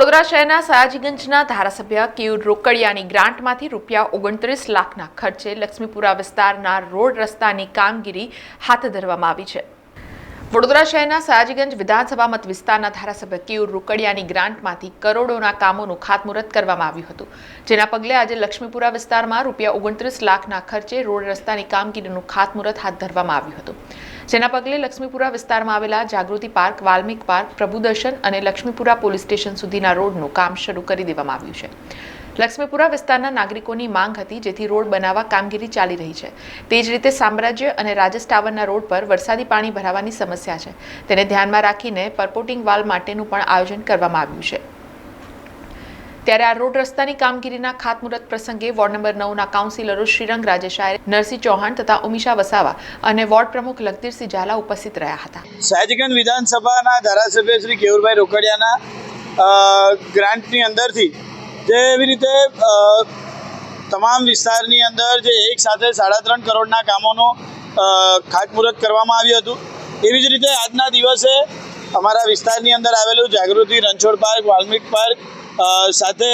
વડોદરા શહેરના સયાજીગંજના ધારાસભ્ય કેયુર રોકડિયાની ગ્રાન્ટમાંથી રૂપિયા ઓગણત્રીસ લાખના ખર્ચે લક્ષ્મીપુરા વિસ્તારના રોડ રસ્તાની કામગીરી હાથ ધરવામાં આવી છે. વડોદરા શહેરના સયાજીગંજ વિધાનસભા મત વિસ્તારના ધારાસભ્ય કેયુર રોકડિયાની ગ્રાન્ટમાંથી કરોડોના કામોનું ખાતમુહૂર્ત કરવામાં આવ્યું હતું, જેના પગલે આજે લક્ષ્મીપુરા વિસ્તારમાં રૂપિયા ઓગણત્રીસ લાખના ખર્ચે રોડ રસ્તાની કામગીરીનું ખાતમુહૂર્ત હાથ ધરવામાં આવ્યું હતું. જેના પગલે લક્ષ્મીપુરા વિસ્તારમાં આવેલા જાગૃતિ પાર્ક, વાલ્મિક પાર્ક, પ્રભુદર્શન અને લક્ષ્મીપુરા પોલીસ સ્ટેશન સુધીના રોડનું કામ શરૂ કરી દેવામાં આવ્યું છે. લક્ષ્મીપુરા વિસ્તારના નાગરિકોની માંગ હતી જેથી રોડ બનાવવા કામગીરી ચાલી રહી છે. તે જ રીતે સામ્રાજ્ય અને રાજસ ટાવરના રોડ પર વરસાદી પાણી ભરાવાની સમસ્યા છે. તેને ધ્યાનમાં રાખીને પરપોટિંગ વાલ માટેનું પણ આયોજન કરવામાં આવ્યું છે. ત્યારે આ રોડ રસ્તાની કામગીરીના ખાતમુહૂર્ત પ્રસંગે વોર્ડ નંબર નવના કાઉન્સિલરો શ્રીરંગ રાજેશાય, નરસિંહ ચૌહાણ તથા ઉમિશા વસાવા અને વોર્ડ પ્રમુખ લખદીરસિંહ ઝાલા ઉપસ્થિત રહ્યા હતા. સયાજીગંજ વિધાનસભાના ધારાસભ્ય શ્રી કેવુરભાઈ રોકડિયાના ગ્રાન્ટની અંદરથી જે એવી રીતે તમામ વિસ્તારની અંદર જે એક સાથે સાડા ત્રણ કરોડના કામોનું ખાતમુહૂર્ત કરવામાં આવ્યું હતું. એવી જ રીતે આજના દિવસે અમારા વિસ્તારની અંદર આવેલું જાગૃતિ રણછોડ પાર્ક, વાલ્મિક પાર્ક સાથે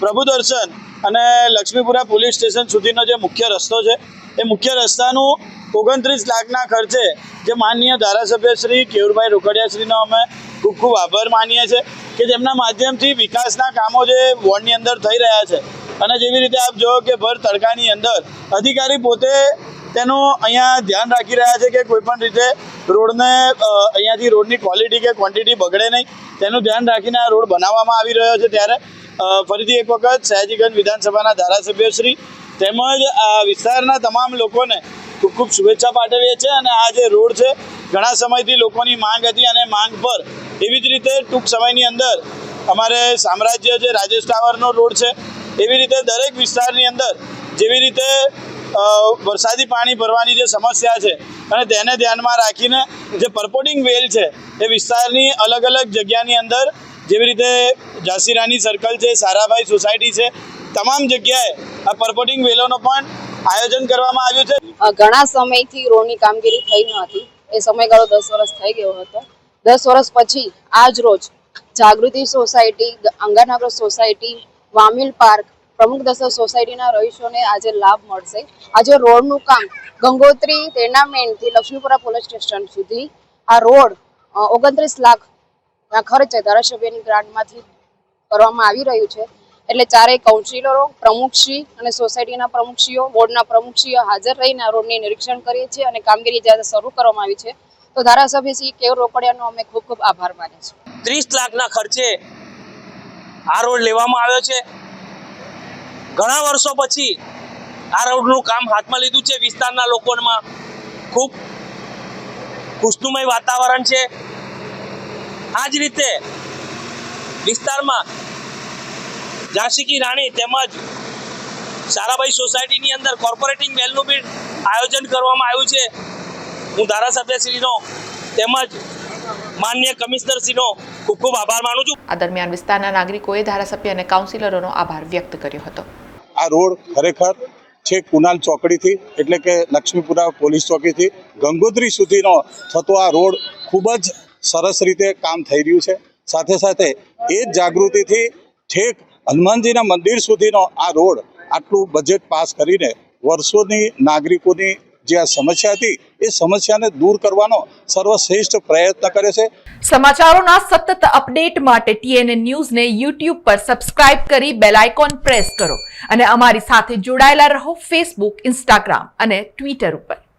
પ્રભુ દર્શન અને લક્ષ્મીપુરા પોલીસ સ્ટેશન સુધીનો જે મુખ્ય રસ્તો છે, એ મુખ્ય રસ્તાનું ઓગણત્રીસ લાખના ખર્ચે જે માનનીય ધારાસભ્ય શ્રી કેવુરભાઈ રોકડિયાશ્રીનો અમે ખૂબ ખૂબ આભાર માનીએ છીએ. કે જેમના માધ્યમથી વિકાસના કામો જે વોર્ડની અંદર થઈ રહ્યા છે. અને જેવી રીતે આપ જુઓ કે ભર તડકાની અંદર અધિકારી પોતે તેનું અહીંયા ધ્યાન રાખી રહ્યા છે કે કોઈપણ રીતે રોડને અહીંયાથી રોડની ક્વોલિટી કે ક્વોન્ટિટી બગડે નહીં. તેનું ધ્યાન રાખીને આ રોડ બનાવવામાં આવી રહ્યો છે ત્યારે ફરીથી એક વખત સયાજીગંજ વિધાનસભાના ધારાસભ્યશ્રી તેમજ આ વિસ્તારના તમામ લોકોને ખૂબ ખૂબ શુભેચ્છા પાઠવીએ છીએ. અને આ જે રોડ છે, ઘણા સમયથી લોકોની માંગ હતી અને માંગ પર એવી જ રીતે ટૂંક સમયની અંદર અમારે સામ્રાજ્ય જે રાજેશ ટાવરનો રોડ છે, એવી રીતે દરેક વિસ્તારની અંદર જેવી રીતે વરસાદી પાણી ભરવાની જે સમસ્યા છે અને તેને ધ્યાનમાં રાખીને જે પરપોટિંગ વેલ છે, એ વિસ્તારની અલગ અલગ જગ્યાની અંદર જેવી રીતે ઝાંસીરાની સર્કલ છે, સારાભાઈ સોસાયટી છે, તમામ જગ્યાએ આ પરપોટિંગ વેલોનો પણ આયોજન કરવામાં આવ્યું છે. ઘણા સમયથી રોડની કામગીરી થઈ ન હતી. એ સમયગાળો દસ વર્ષ થઈ ગયો હતો. દસ વર્ષ પછી આજ રોજ જાગૃતિ સોસાયટી, અંગાનગર સોસાયટી, વામિલ પાર્ક, પ્રમુખ દશરથ સોસાયટીના રહીશોને આજે લાભ મળશે. આજે રોડનું કામ ગંગોત્રી તેનામેન્ટથી લક્ષ્મીપુરા પોલીસ સ્ટેશન સુધી. આ રોડ ઓગણત્રીસ લાખ ના ખર્ચે ધારાસભ્યની ગ્રાન્ટમાંથી કરવામાં આવી રહ્યું છે. એટલે ચારેય કાઉન્સિલરો પ્રમુખશ્રી અને સોસાયટીના પ્રમુખશ્રીઓ, બોર્ડના પ્રમુખશ્રીઓ હાજર રહીને આ રોડની નિરીક્ષણ કરીએ છીએ અને કામગીરી જ્યારે શરૂ કરવામાં આવી છે તો ધારાસભ્ય શ્રી કેવ રોકડિયાનો અમે ખૂબ ખૂબ આભાર માનીએ છીએ. ત્રીસ લાખના ખર્ચે આ રોડ લેવામાં આવ્યો છે. ઘણા વર્ષો પછી આ રોડનું કામ હાથમાં લીધું છે. વિસ્તારના લોકોમાં ખૂબ ખુશનુમય વાતાવરણ છે. આ જ રીતે વિસ્તારમાં ઝાંસી રાણી તેમજ સારાભાઈ સોસાયટીની અંદર કોર્પોરેટિંગ વેલનું બી આયોજન કરવામાં આવ્યું છે. હું ધારાસભ્યશ્રીનો તેમજ માન્ય કમિશનરશ્રીનો ખૂબ ખૂબ આભાર માનું છું. આ દરમિયાન વિસ્તારના નાગરિકોએ ધારાસભ્ય અને કાઉન્સિલરોનો આભાર વ્યક્ત કર્યો હતો. આ રોડ ખરેખર છેક કુનાલ ચોકડીથી એટલે કે લક્ષ્મીપુરા પોલીસ ચોકીથી. ગંગોત્રી સુધીનો થતો આ રોડ ખૂબ જ સરસ રીતે કામ થઈ રહ્યું છે. સાથે સાથે એ જ જાગૃતિથી છેક હનુમાનજીના મંદિર સુધીનો આ રોડ આટલું બજેટ પાસ કરીને વર્ષોની નાગરિકોની જે આ સમસ્યા હતી એ સમસ્યાને દૂર કરવાનો સર્વશ્રેષ્ઠ પ્રયત્ન કરે છે. સમાચારોના સતત અપડેટ માટે ટીએનએ ન્યૂઝને યુટ્યુબ પર સબસ્ક્રાઇબ કરી બેલ આઇકોન પ્રેસ કરો અને અમારી સાથે જોડાયેલા રહો ફેસબુક, ઇન્સ્ટાગ્રામ અને ટ્વિટર ઉપર.